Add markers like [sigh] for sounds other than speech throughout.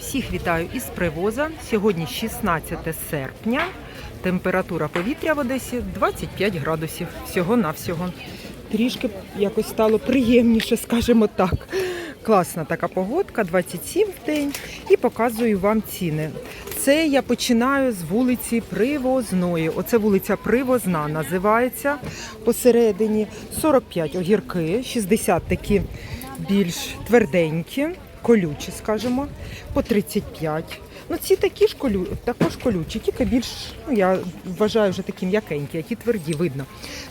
Всіх вітаю із привоза. Сьогодні 16 серпня. Температура повітря в Одесі 25 градусів. Всього-навсього. Трішки якось стало приємніше, скажімо так. Класна така погодка, 27 в день. І показую вам ціни. Це я починаю з вулиці Привозної. Оце вулиця Привозна називається. Посередині 45 огірки, 60 такі більш тверденькі, колючі, скажімо, по 35. Ну, ці такі ж колю, також колючі, тільки більш, ну я вважаю, вже такі м'якенькі, які тверді, видно.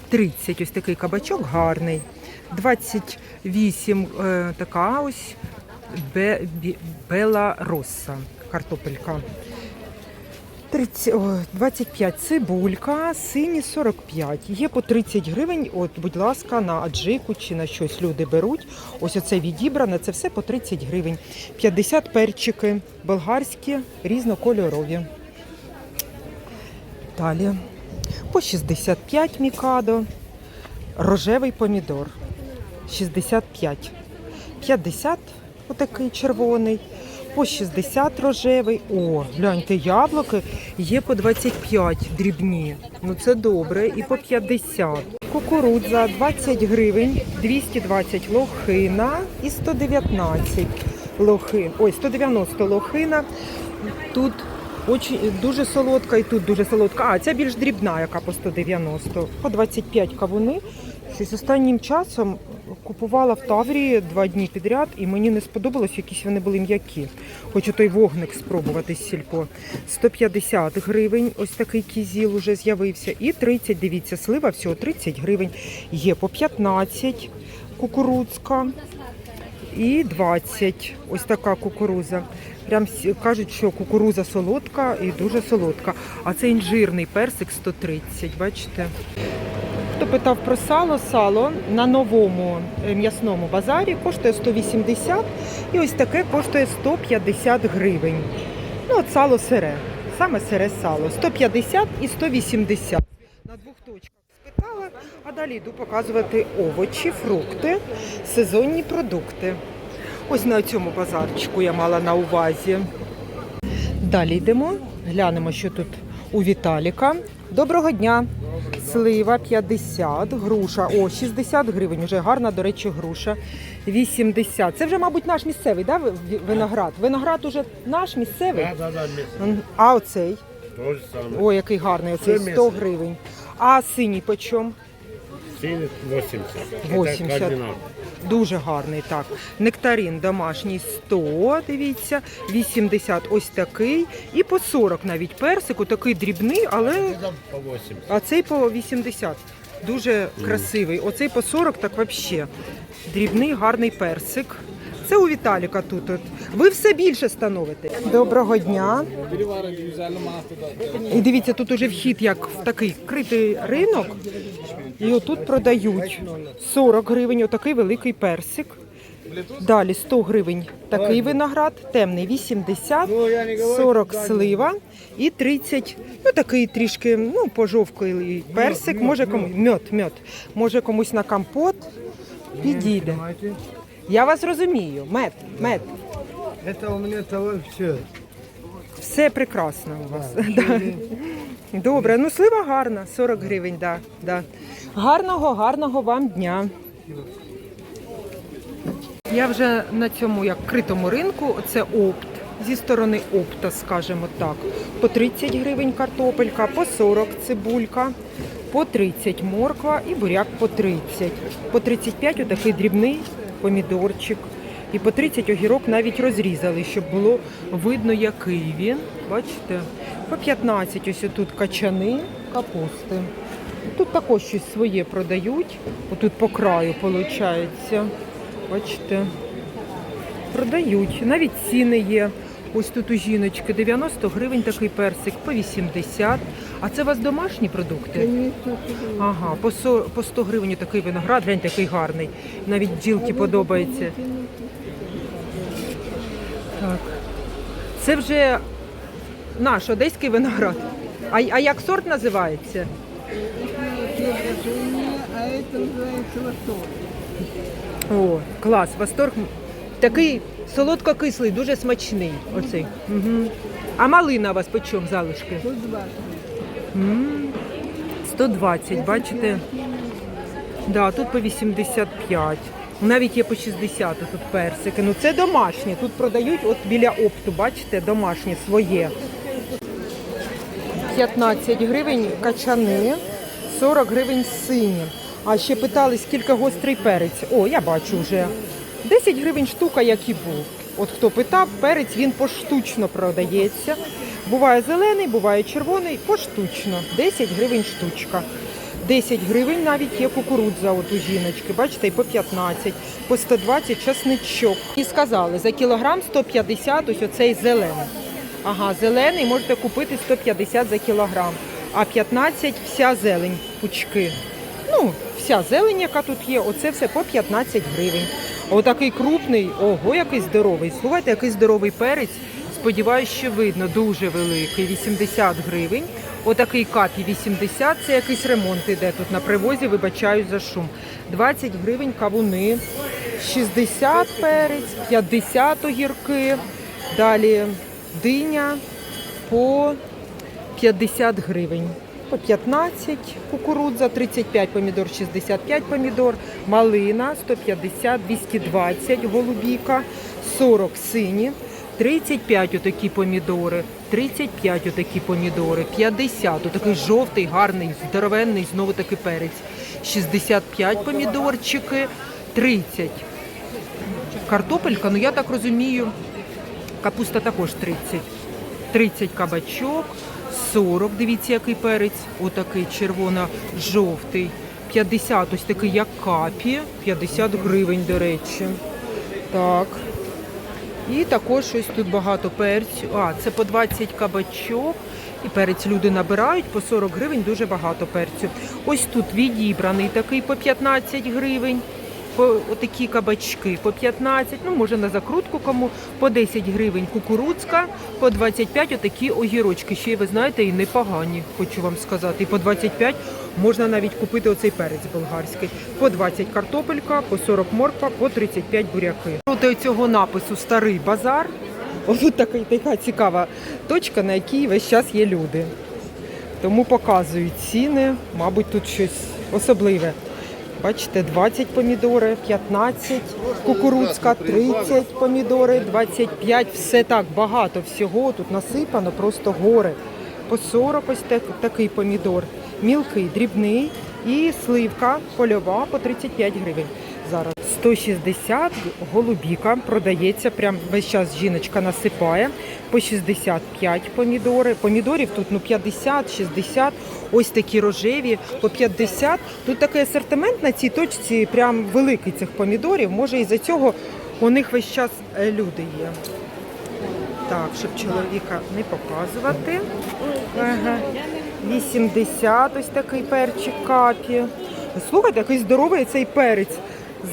30, ось такий кабачок гарний. 28 е, така ось бе, картопелька. 30, о, 25 цибулька, сині 45. Є по 30 гривень. От, будь ласка, на аджику чи на щось люди беруть. Ось оце відібране, це все по 30 гривень. 50 перчики, болгарські, різнокольорові. Далі. По 65 мікадо. Рожевий помідор. 65. 50 отакий червоний. По 60 рожевий. О, гляньте, яблуки є по 25 дрібні. Ну це добре. І по 50. Кукурудза 20 гривень, 220 лохина і 119 лохин. Ой, 190 лохина. Тут очень, дуже солодка і тут дуже солодка. А, ця більш дрібна, яка по 190. По 25 кавуни. Щось останнім часом купувала в Таврії два дні підряд, і мені не сподобалось, якісь вони були м'які. Хочу той вогник спробувати з сільпо. 150 гривень, ось такий кізіл уже з'явився. І 30, дивіться, слива всього 30 гривень. Є по 15 кукурудзка і 20. Ось така кукуруза. Прям кажуть, що кукуруза солодка і дуже солодка. А це інжирний персик 130, бачите? Хто питав про сало, сало на новому е, м'ясному базарі коштує 180 і ось таке коштує 150 гривень. Ну, от сало сире, саме сире сало. 150 і 180. На двох точках спитала, а далі йду показувати овочі, фрукти, сезонні продукти. Ось на цьому базарчику я мала на увазі. Далі йдемо, глянемо, що тут у Віталіка. Доброго дня! Слива 50, груша. О, 60 гривень. Вже гарна, до речі, груша. 80. Це вже, мабуть, наш місцевий, да, виноград? Виноград уже наш місцевий? Да, да, да, місце. А оцей? То саме. Ой, який гарний, оцей 100 гривень. А синій почем? Синій 80. 80. Дуже гарний, так. Нектарин домашній 100, дивіться, 80 ось такий. І по 40 навіть персику, такий дрібний, але по 80. а цей по 80. Дуже красивий. Оцей по 40, так взагалі. Дрібний, гарний персик. Це у Віталіка тут. От. Ви все більше становите. Доброго дня. І дивіться, тут уже вхід як в такий критий ринок. І отут продають 40 гривень, отакий великий персик. Далі 100 гривень такий виноград, темний 80, 40 слива і 30, ну такий трішки, ну, пожовклий персик, може комусь, мед, мед, може комусь на компот підійде. Я вас розумію, мед, мед. Это у меня того все. Все прекрасно у вас. Да. [laughs] Добре, ну слива гарна, 40 гривень, да, да. Гарного, гарного вам дня. Я вже на цьому як критому ринку, це опт. Зі сторони опта, скажімо так. По 30 гривень картопелька, по 40 цибулька, по 30 морква і буряк по 30. По 35 отакий дрібний помідорчик. І по 30 огірок навіть розрізали, щоб було видно, який він. Бачите? По 15 ось тут качани, капусти. Тут також щось своє продають. Отут по краю виходить. Бачите? Продають. Навіть ціни є. Ось тут у жіночки 90 гривень такий персик, по 80. А це у вас домашні продукти? Ага, по 100, по 100 гривень такий виноград, глянь, такий гарний. Навіть бджілки подобається. Так. Це вже наш одеський виноград. А, а як сорт називається? А это называется восторг. О, клас, восторг. Такий Солодко-кислий, дуже смачний. Оцей. Угу. А малина у вас по чому залишки? 120. 120, бачите? Да, тут по 85. Навіть є по 60 тут персики. Ну це домашні. Тут продають от біля опту, бачите, домашні своє. 15 гривень качани, 40 гривень сині. А ще питали, скільки гострий перець. О, я бачу вже. 10 гривень штука, як і був. От хто питав, перець він поштучно продається. Буває зелений, буває червоний, поштучно. 10 гривень штучка. 10 гривень навіть є кукурудза от у жіночки. Бачите, і по 15, по 120 часничок. І сказали, за кілограм 150 ось оцей зелений. Ага, зелений можете купити 150 за кілограм, а 15 вся зелень, пучки. Ну, вся зелень, яка тут є, оце все по 15 гривень. Отакий крупний, ого, який здоровий. Слухайте, який здоровий перець. Сподіваюсь, що видно, дуже великий, 80 гривень. Отакий капі 80, це якийсь ремонт іде тут на привозі, вибачаю за шум. 20 гривень кавуни, 60 перець, 50 огірки. Далі диня по 50 гривень. По 15 кукурудза, 35 помідор, 65 помідор, малина 150, 220 голубіка, 40 сині, 35 отакі помідори, 35 отакі помідори, 50 отакий жовтий, гарний, здоровенний, знову таки перець, 65 помідорчики, 30 картопелька, ну я так розумію, Капуста також 30. 30 кабачок, 40, дивіться, який перець, отакий червоно-жовтий. 50, ось такий як капі, 50 гривень, до речі. Так. І також ось тут багато перцю. А, це по 20 кабачок. І перець люди набирають по 40 гривень, дуже багато перцю. Ось тут відібраний такий по 15 гривень. По отакі кабачки по 15, ну може на закрутку кому, по 10 гривень кукурудзка, по 25 отакі огірочки. Ще ви знаєте, і непогані, хочу вам сказати. І по 25 можна навіть купити оцей перець болгарський. По 20 картопелька, по 40 морква, по 35 буряки. Проти цього напису старий базар. Отут така, така цікава точка, на якій весь час є люди. Тому показують ціни, мабуть, тут щось особливе. Бачите, 20 помідори, 15, кукурудзка, 30 помідори, 25. Все так багато всього. Тут насипано, просто гори. По 40 ось так- такий помідор. Мілкий, дрібний і сливка польова по 35 гривень. Зараз 160 голубіка продається. Прям весь час жіночка насипає. По 65 помідори. Помідорів тут ну 50, 60. Ось такі рожеві по 50. Тут такий асортимент на цій точці, прям великий цих помідорів. Може, із-за цього у них весь час е, люди є. Так, щоб чоловіка не показувати. Ага. 80 ось такий перчик капі. Слухайте, який здоровий цей перець.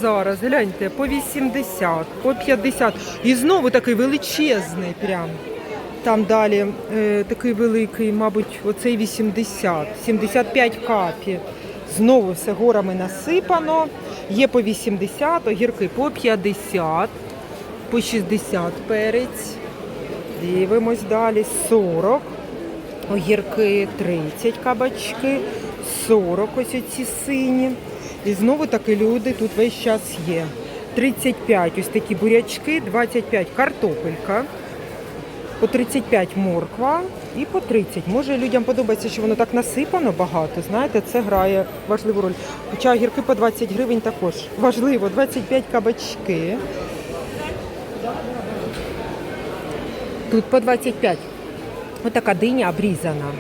Зараз гляньте, по 80, по 50. І знову такий величезний прям. Там далі е, такий великий, мабуть, оцей 80, 75 капі. Знову все горами насипано. Є по 80, огірки по 50, по 60 перець. Дивимось далі. 40. Огірки 30 кабачки, 40 ось оці сині. І знову таки люди тут весь час є. 35 ось такі бурячки, 25 картопелька, по 35 морква і по 30. Може людям подобається, що воно так насипано багато. Знаєте, це грає важливу роль. Хоча огірки по 20 гривень також важливо. 25 кабачки. Тут по 25. Отака диня обрізана.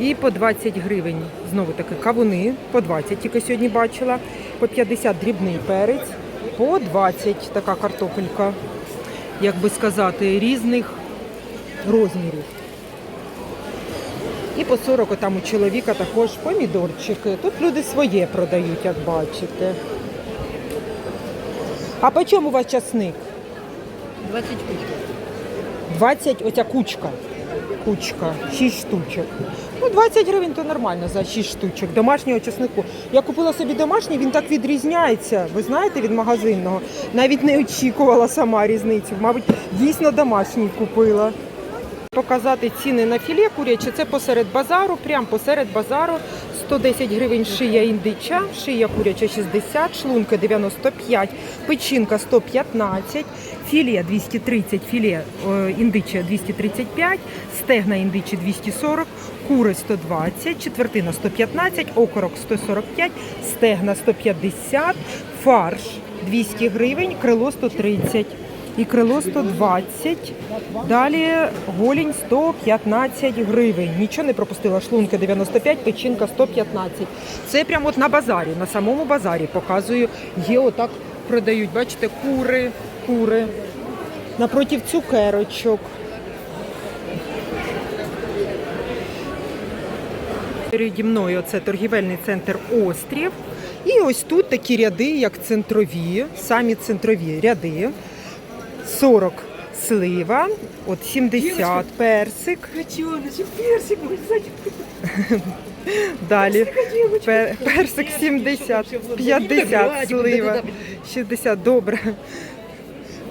І по 20 гривень знову таки кавуни, по 20 тільки сьогодні бачила, по 50 дрібний перець, по 20 така картопелька, як би сказати, різних розмірів. І по 40 там у чоловіка також помідорчики. Тут люди своє продають, як бачите. А по чому у вас часник? 20 кучок. 20 оця кучка. Кучка, 6 штучок. Ну, 20 гривень то нормально за 6 штучок домашнього чеснику. Я купила собі домашній, він так відрізняється. Ви знаєте, від магазинного. Навіть не очікувала сама різницю. Мабуть, дійсно домашній купила. Показати ціни на філе куряче, це посеред базару, прямо посеред базару. 110 гривень шия індича, шия куряча 60, шлунка 95, печінка 115, філе 230, філе е, індича 235, стегна індичі 240, кури 120, четвертина 115, окорок 145, стегна 150, фарш 200 гривень, крило 130 і крило 120. Далі голінь 115 гривень. Нічого не пропустила. Шлунка 95, печінка 115. Це прямо от на базарі, на самому базарі показую. Є отак продають. Бачите, кури, кури. Напротив цукерочок. Переді мною це торгівельний центр Острів. І ось тут такі ряди, як центрові, самі центрові ряди. 40 слива, от 70 [laughs] персик. Персик. Далі пе- персик 70, 50 слива, 60, добре.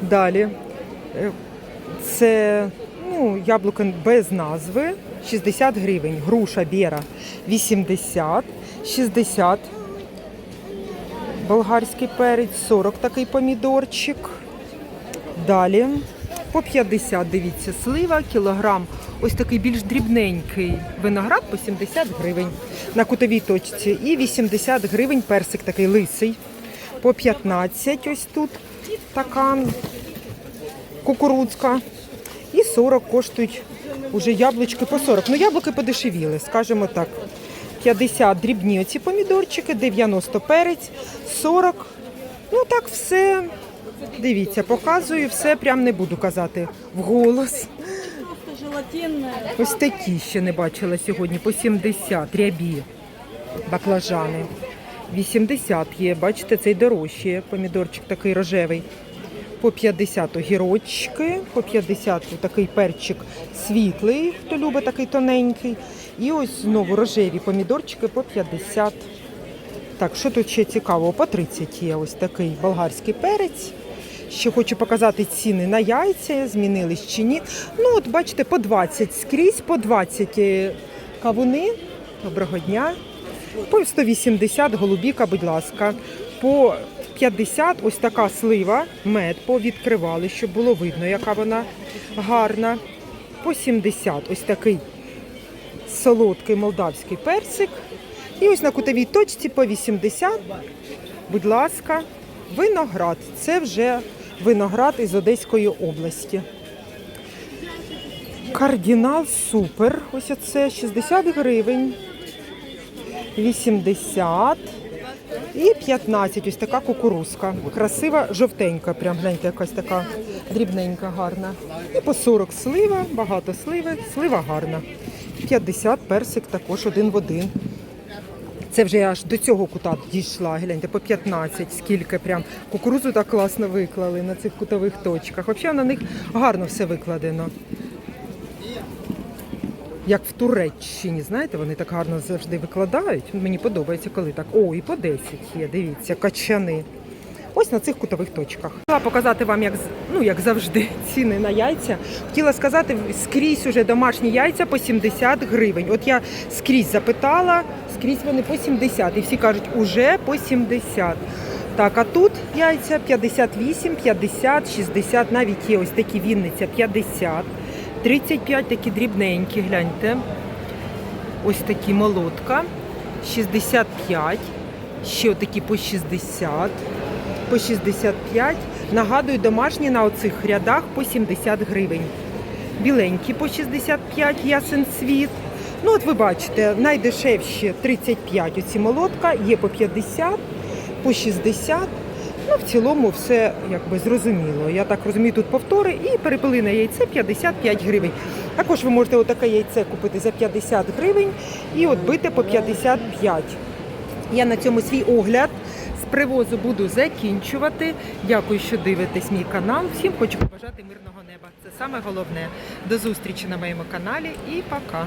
Далі. Е, Це ну, яблуко без назви, 60 гривень. Груша Бєра 80, 60. Болгарський перець, 40 такий помідорчик. Далі по 50, дивіться, слива, кілограм. Ось такий більш дрібненький виноград по 70 гривень на кутовій точці. І 80 гривень персик такий лисий. По 15 ось тут така кукурудзка. І 40 коштують уже яблучки по 40. Ну, яблуки подешевіли, скажімо так. 50 дрібні оці помідорчики, 90 перець, 40. Ну так все. Дивіться, показую, все прям не буду казати вголос. Ось такі ще не бачила сьогодні по 70 рябі баклажани. 80 є, бачите, цей дорожчий помідорчик такий рожевий. По 50 огірочки, по 50 такий перчик світлий, хто любить такий тоненький. І ось знову рожеві помідорчики по 50. Так, що тут ще цікавого? По 30 є ось такий болгарський перець. Ще хочу показати ціни на яйця, змінились чи ні. Ну, от бачите, по 20 скрізь, по 20 е, кавуни. Доброго дня. По 180 голубіка, будь ласка. По 50 ось така слива, мед повідкривали, щоб було видно, яка вона гарна. По 70 ось такий солодкий молдавський персик. І ось на кутовій точці по 80. Будь ласка, виноград. Це вже виноград із Одеської області. Кардинал супер. Ось оце 60 гривень. 80 і 15. Ось така кукурузка. Красива, жовтенька, прям гляньте, якась така дрібненька, гарна. І по 40 слива, багато сливи, слива гарна. 50 персик також один в один. Це вже я аж до цього кута дійшла. Гляньте, по 15, скільки прям кукурузу так класно виклали на цих кутових точках. Взагалі на них гарно все викладено. Як в Туреччині, знаєте, вони так гарно завжди викладають. Мені подобається, коли так. О, і по 10 є, дивіться, качани. Ось на цих кутових точках. Хотіла показати вам, як, ну, як завжди, [laughs] ціни на яйця. Хотіла сказати, скрізь уже домашні яйця по 70 гривень. От я скрізь запитала, скрізь вони по 70. І всі кажуть, уже по 70. Так, а тут яйця 58, 50, 60, навіть є ось такі Вінниця 50, 35 такі дрібненькі, гляньте. Ось такі молотка, 65, ще такі по 60, по 65. Нагадую, домашні на оцих рядах по 70 гривень. Біленькі по 65, ясен світ. Ну, от ви бачите, найдешевші 35 оці молотка, є по 50, по 60. Ну, в цілому все якби зрозуміло. Я так розумію, тут повтори і перепелине яйце 55 гривень. Також ви можете отаке яйце купити за 50 гривень і от бити по 55. Я на цьому свій огляд привозу буду закінчувати. Дякую, що дивитесь мій канал. Всім хочу побажати мирного неба. Це саме головне. До зустрічі на моєму каналі і пока.